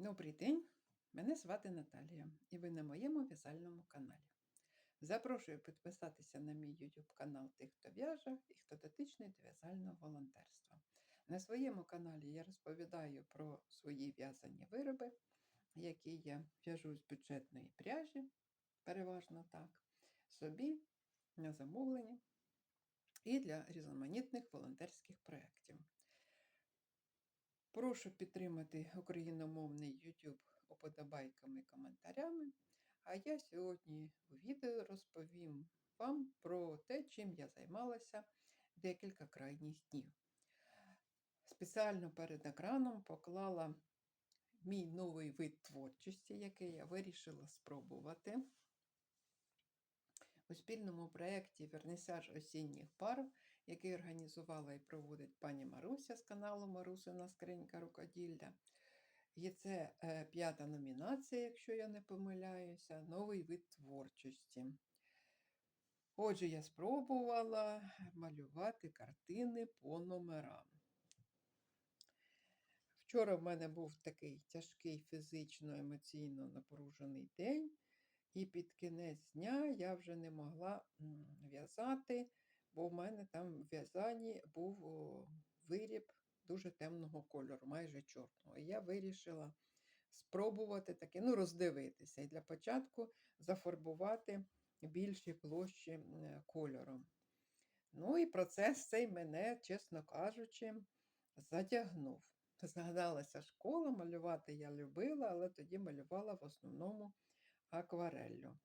Добрий день, мене звати Наталія, і ви на моєму в'язальному каналі. Запрошую підписатися на мій YouTube канал тих, хто в'яже і хто дотичний до в'язального волонтерства. На своєму каналі я розповідаю про свої в'язані вироби, які я в'яжу з бюджетної пряжі, переважно так, собі на замовлення і для різноманітних волонтерських проєктів. Прошу підтримати україномовний YouTube уподобайками і коментарями. А я сьогодні у відео розповім вам про те, чим я займалася декілька крайніх днів. Спеціально перед екраном поклала мій новий вид творчості, який я вирішила спробувати. У спільному проєкті Вернисаж осінніх пар, який організувала і проводить пані Маруся з каналу Марусина Скринька Рукоділля. І це е, п'ята номінація, якщо я не помиляюся, новий вид творчості. Отже, я спробувала малювати картини по номерам. Вчора в мене був такий тяжкий фізично, емоційно напружений день. І під кінець дня я вже не могла в'язати, бо в мене там в в'язанні був виріб дуже темного кольору, майже чорного. І я вирішила спробувати таке, ну, роздивитися. І для початку зафарбувати більші площі кольором. Ну і процес цей мене, чесно кажучи, затягнув. Згадалася школа, малювати я любила, але тоді малювала в основному аквареллю.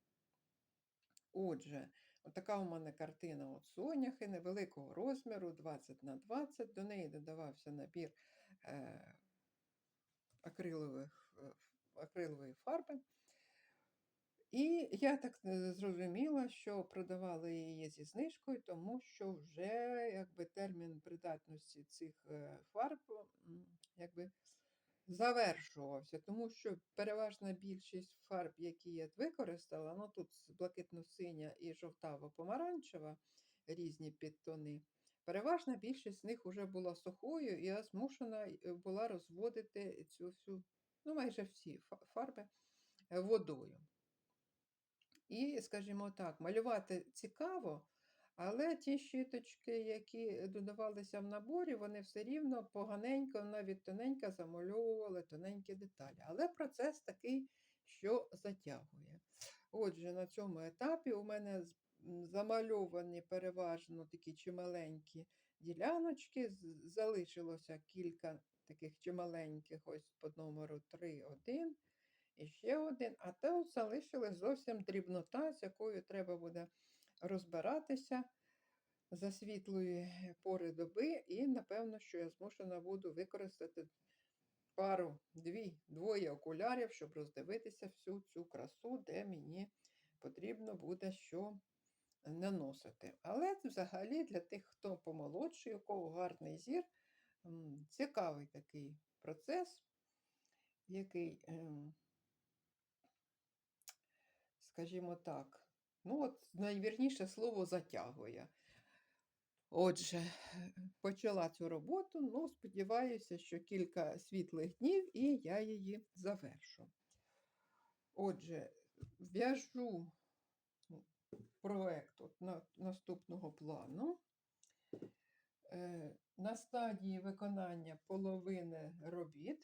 Отже, така у мене картина от соняхи невеликого розміру 20 на 20 До неї додавався набір е, акрилових, е, акрилової фарби. І я так е, зрозуміла, що продавали її зі знижкою, тому що вже якби, термін придатності цих е, фарб якби, завершувався, тому що переважна більшість фарб, які я використала, ну тут блакитно-синя і жовтаво-помаранчева різні підтони, переважна більшість з них вже була сухою, і я змушена е, була розводити цю всю, ну майже всі фарби е, водою. І, скажімо так, малювати цікаво, але ті щіточки, які додавалися в наборі, вони все рівно поганенько, навіть тоненько замальовували тоненькі деталі. Але процес такий, що затягує. Отже, на цьому етапі у мене замальовані переважно такі чималенькі діляночки, залишилося кілька таких чималеньких, ось по номеру 3, 1. І ще один, а тут залишилась зовсім дрібнота, з якою треба буде розбиратися за світлої пори доби, і, напевно, що я змушена буду використати пару, дві, двоє окулярів, щоб роздивитися всю цю красу, де мені потрібно буде що наносити. Але взагалі для тих, хто помолодший, у кого гарний зір, цікавий такий процес, який, ем, скажімо так, Ну, от найвірніше слово затягує. Отже, почала цю роботу, ну, сподіваюся, що кілька світлих днів і я її завершу. Отже, в'яжу проєкт на, наступного плану. Е, на стадії виконання половини робіт.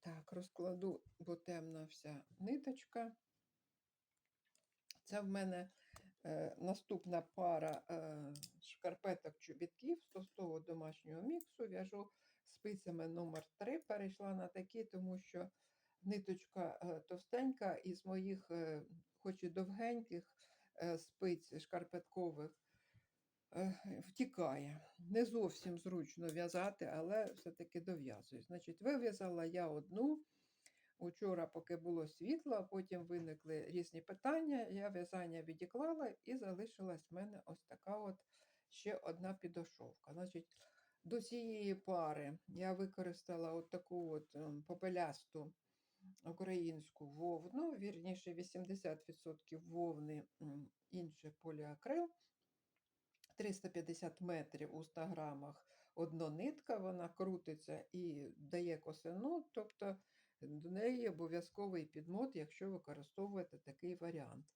Так, розкладу, бо темна вся ниточка. Це в мене е, наступна пара е, шкарпеток чобітків з товстого домашнього міксу. В'яжу спицями номер 3 перейшла на такі, тому що ниточка е, товстенька із моїх, е, хоч і довгеньких е, спиць шкарпеткових, е, втікає. Не зовсім зручно в'язати, але все-таки дов'язую. Значить, вив'язала я одну. Учора, поки було світло, потім виникли різні питання, я в'язання відіклала і залишилась в мене ось така от ще одна підошовка. Значить, До цієї пари я використала от таку от ем, попелясту українську вовну, вірніше 80% вовни, інше поліакрил, 350 метрів у 100 грамах однонитка, вона крутиться і дає косину, тобто до неї обов'язковий підмот, якщо використовуєте такий варіант.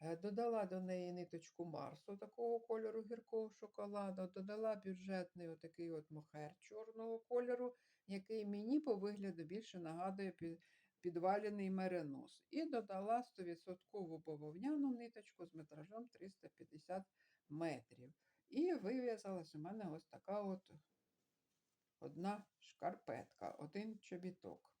Е, Додала до неї ниточку Марсу такого кольору гіркого шоколаду, додала бюджетний отакий от мохер чорного кольору, який мені по вигляду більше нагадує підвалений меринос. І додала 100% бавовняну ниточку з метражем 350 метрів. І вив'язалась у мене ось така от одна шкарпетка, один чобіток.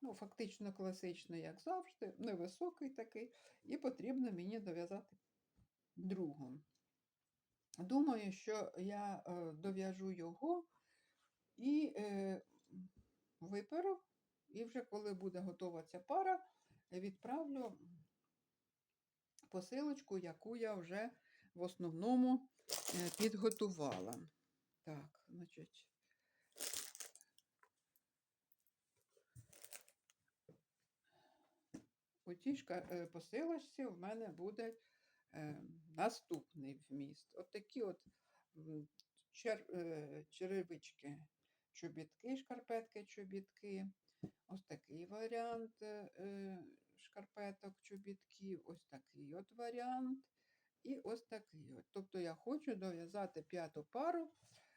Ну, фактично класичний, як завжди, невисокий такий, і потрібно мені дов'язати другу. Думаю, що я е, дов'яжу його і е, виперу, і вже коли буде готова ця пара, відправлю посилочку, яку я вже в основному е, підготувала. Так, значить. У тій ж ка- е, посилочці в мене буде е, наступний вміст. От такі от чер, е, черевички, чобітки, шкарпетки, чобітки. Ось такий варіант шкарпеток, чобітків, ось такий от варіант. І ось такий от. Тобто я хочу дов'язати п'яту пару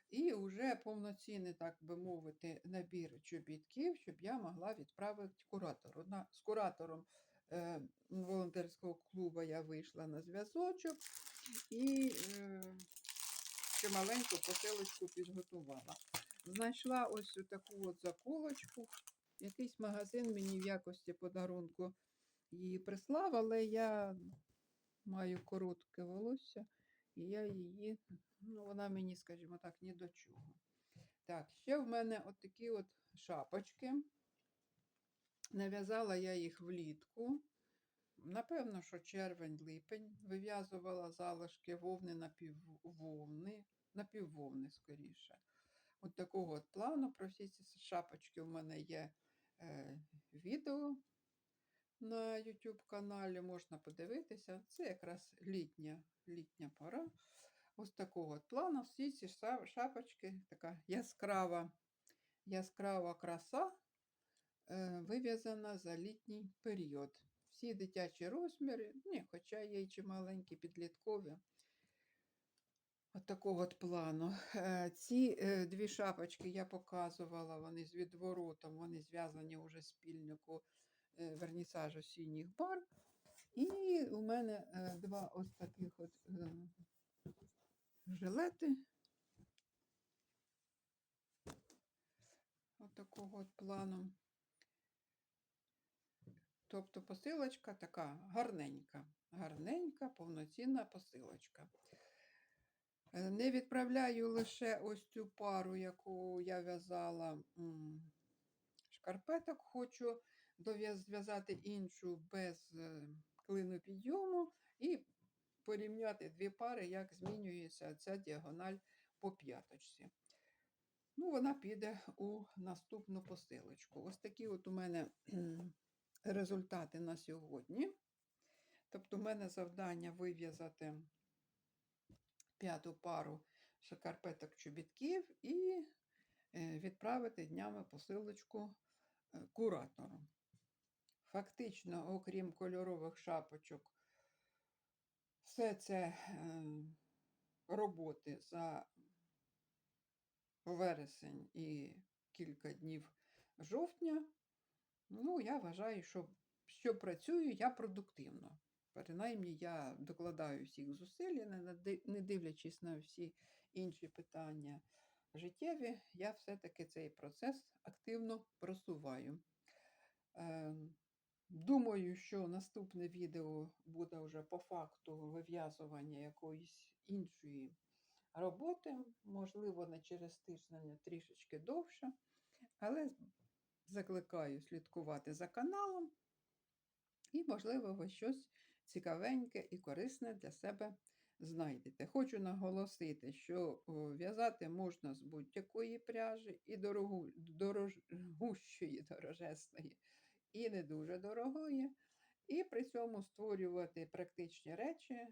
і вже повноцінний, так би мовити, набір чобітків, щоб я могла відправити куратору. З куратором волонтерського клубу я вийшла на зв'язочок і ще маленьку посилочку підготувала. Знайшла ось таку от заколочку. Якийсь магазин мені в якості подарунку її прислав, але я маю коротке волосся, і я її, ну, вона мені, скажімо так, ні до чого. Так, ще в мене от такі от шапочки. Нав'язала я їх влітку. Напевно, що червень-липень вив'язувала залишки вовни напіввовни, напіввовни скоріше. От такого от плану. Про всі ці шапочки в мене є е, відео на YouTube каналі, можна подивитися. Це якраз літня, літня пора. Ось такого от плану. Всі ці шапочки, така яскрава, яскрава краса вив'язана за літній період. Всі дитячі розміри, ні, хоча є й чималенькі підліткові. От такого от плану. Ці е, дві шапочки я показувала, вони з відворотом, вони зв'язані уже спільнику е, вернісаж осінніх бар. І у мене два ось таких от жилети. От такого от плану. Тобто посилочка така гарненька, гарненька, повноцінна посилочка. Е, Не відправляю лише ось цю пару, яку я в'язала шкарпеток. Хочу зв'язати іншу без е, клину підйому і порівняти дві пари, як змінюється ця діагональ по п'яточці. Ну, вона піде у наступну посилочку. Ось такі от у мене результати на сьогодні. Тобто, в мене завдання вив'язати п'яту пару шкарпеток чобітків і е, відправити днями посилочку е, куратору. Фактично, окрім кольорових шапочок, все це е, роботи за вересень і кілька днів жовтня. Ну, я вважаю, що, що працюю я продуктивно. Принаймні, я докладаю всіх зусиль, не дивлячись на всі інші питання життєві, я все-таки цей процес активно просуваю. Е, Думаю, що наступне відео буде вже по факту вив'язування якоїсь іншої роботи, можливо, не через тиждень, трішечки довше, але закликаю слідкувати за каналом, і, можливо, ви щось цікавеньке і корисне для себе знайдете. Хочу наголосити, що в'язати можна з будь-якої пряжі, і дорогу, дорогущої, дорожесної, і не дуже дорогої, і при цьому створювати практичні речі,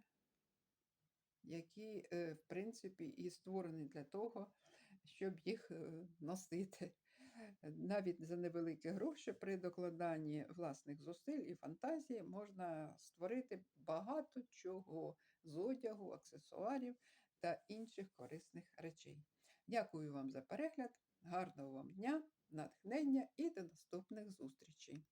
які, е, в принципі, і створені для того, щоб їх е, носити. Навіть за невеликі гроші при докладанні власних зусиль і фантазії можна створити багато чого з одягу, аксесуарів та інших корисних речей. Дякую вам за перегляд, гарного вам дня, натхнення і до наступних зустрічей!